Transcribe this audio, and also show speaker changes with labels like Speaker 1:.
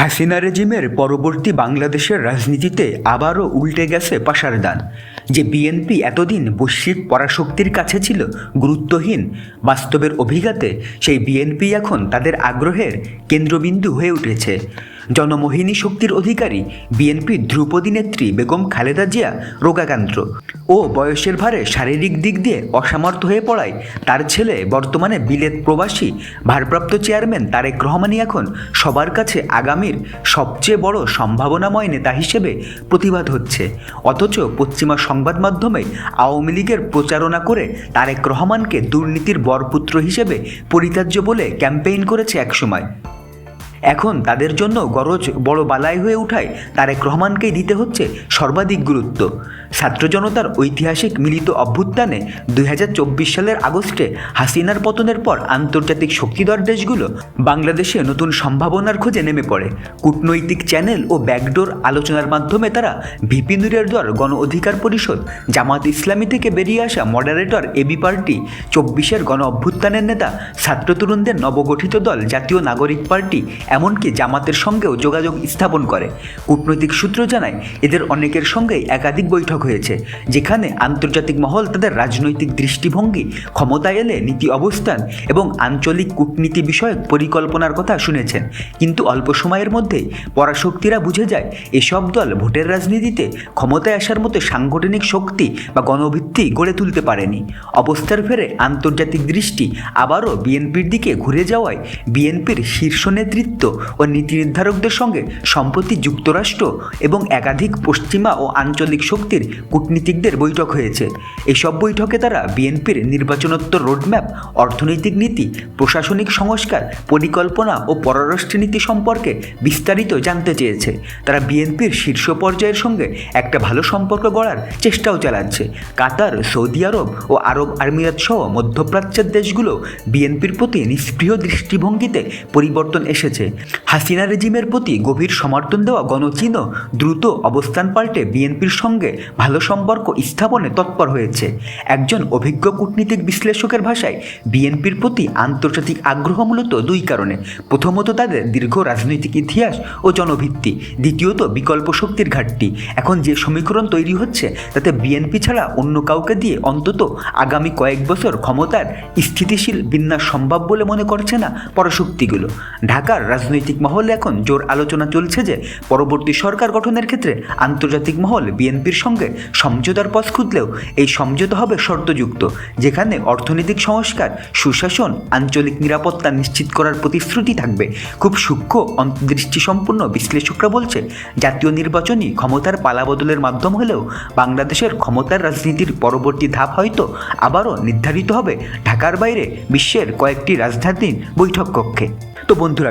Speaker 1: হাসিনা রেজিমের পরবর্তী বাংলাদেশের রাজনীতিতে আবারও উল্টে গেছে পাশার দান। যে বিএনপি এতদিন বৈশ্বিক পরাশক্তির কাছে ছিল গুরুত্বহীন, বাস্তবের অভিঘাতে সেই বিএনপি এখন তাদের আগ্রহের কেন্দ্রবিন্দু হয়ে উঠেছে। জনমোহিনী শক্তির অধিকারী বিএনপি ধ্রুপদী নেত্রী বেগম খালেদা জিয়া রোগাকান্ত ও বয়সের ভারে শারীরিক দিক দিয়ে অসামর্থ্য হয়ে পড়ায় তার ছেলে বর্তমানে বিলেত প্রবাসী, ভারপ্রাপ্ত চেয়ারম্যান তারেক রহমানই এখন সবার কাছে আগামীর সবচেয়ে বড় সম্ভাবনাময় নেতা হিসেবে প্রতিবাদ হচ্ছে। অথচ পশ্চিমা সংবাদ মাধ্যমে আওয়ামী লীগের প্রচারণা করে তারেক রহমানকে দুর্নীতির বরপুত্র হিসেবে পরিত্যাজ্য বলে ক্যাম্পেইন করেছে একসময়। এখন তাদের জন্য গরজ বড় বালাই হয়ে উঠায় তারেক রহমানকেই দিতে হচ্ছে সর্বাধিক গুরুত্ব। ছাত্র জনতার ঐতিহাসিক মিলিত অভ্যুত্থানে দুই হাজার চব্বিশ সালের আগস্টে হাসিনার পতনের পর আন্তর্জাতিক শক্তিধর দেশগুলো বাংলাদেশে নতুন সম্ভাবনার খোঁজে নেমে পড়ে। কূটনৈতিক চ্যানেল ও ব্যাকডোর আলোচনার মাধ্যমে তারা ভিপি নুরের দর গণ অধিকার পরিষদ, জামাত ইসলামী থেকে বেরিয়ে আসা মডারেটর এবি পার্টি, চব্বিশের গণ অভ্যুত্থানের নেতা ছাত্র তরুণদের নবগঠিত দল জাতীয় নাগরিক পার্টি এমনকি জামাতের সঙ্গেও যোগাযোগ স্থাপন করে। কূটনৈতিক সূত্র জানায়, এদের অনেকের সঙ্গেই একাধিক বৈঠক হয়েছে, যেখানে আন্তর্জাতিক মহল তাদের রাজনৈতিক দৃষ্টিভঙ্গি ক্ষমতা এলে নীতি অবস্থান এবং আঞ্চলিক কূটনীতি বিষয়ক পরিকল্পনার কথা শুনেছেন। কিন্তু অল্প সময়ের মধ্যেই পরাশক্তিরা বুঝে যায়, এসব দল ভোটের রাজনীতিতে ক্ষমতায় আসার মতো সাংগঠনিক শক্তি বা গণভিত্তি গড়ে তুলতে পারেনি। অবস্থার ফেরে আন্তর্জাতিক দৃষ্টি আবারও বিএনপির দিকে ঘুরে যাওয়ায় বিএনপির শীর্ষ নেতৃত্ব ও নীতি নির্ধারকদের সঙ্গে সম্প্রতি যুক্তরাষ্ট্র এবং একাধিক পশ্চিমা ও আঞ্চলিক শক্তির কূটনীতিকদের বৈঠক হয়েছে। এসব বৈঠকে তারা বিএনপির নির্বাচনোত্তর রোডম্যাপ, অর্থনৈতিক নীতি, প্রশাসনিক সংস্কার, পরিকল্পনা ও পররাষ্ট্রনীতি সম্পর্কে বিস্তারিত জানতে চেয়েছে। তারা বিএনপির শীর্ষ পর্যায়ের সঙ্গে একটা ভালো সম্পর্ক গড়ার চেষ্টাও চালাচ্ছে। কাতার, সৌদি আরব ও আরব আমিরাত সহ মধ্যপ্রাচ্যের দেশগুলো বিএনপির প্রতি নিষ্ক্রিয় দৃষ্টিভঙ্গিতে পরিবর্তন এসেছে। হাসিনা রেজিমের প্রতি গভীর সমর্থন দেওয়া গণচীনও দ্রুত অবস্থান পাল্টে বিএনপির সঙ্গে ভালো সম্পর্ক স্থাপনে তৎপর হয়েছে। একজন অভিজ্ঞ কূটনীতিক বিশ্লেষকের ভাষায়, বিএনপির প্রতি আন্তর্জাতিক আগ্রহ মূলত দুই কারণে। প্রথমত তাদের দীর্ঘ রাজনৈতিক ইতিহাস ও জনভিত্তি, দ্বিতীয়ত বিকল্প শক্তির ঘাটতি। এখন যে সমীকরণ তৈরি হচ্ছে, তাতে বিএনপি ছাড়া অন্য কাউকে দিয়ে অন্তত আগামী কয়েক বছর ক্ষমতার স্থিতিশীল বিন্যাস সম্ভব বলে মনে করছে না পরশক্তিগুলো। ঢাকার রাজনৈতিক মহলে এখন জোর আলোচনা চলছে যে পরবর্তী সরকার গঠনের ক্ষেত্রে আন্তর্জাতিক মহল বিএনপির সঙ্গে সমঝোতার পথ খুঁজলেও এই সমঝোতা হবে শর্তযুক্ত, যেখানে অর্থনৈতিক সংস্কার, সুশাসন, আঞ্চলিক নিরাপত্তা নিশ্চিত করার প্রতিশ্রুতি থাকবে। খুব সূক্ষ্ম অন্তর্দৃষ্টি সম্পূর্ণ বিশ্লেষকরা বলছে, জাতীয় নির্বাচনই ক্ষমতার পালাবদলের মাধ্যম হলেও বাংলাদেশের ক্ষমতার রাজনীতির পরবর্তী ধাপ হয়তো আবারও নির্ধারিত হবে ঢাকার বাইরে বিশ্বের কয়েকটি রাজধানীর বৈঠক কক্ষে। তো বন্ধুরা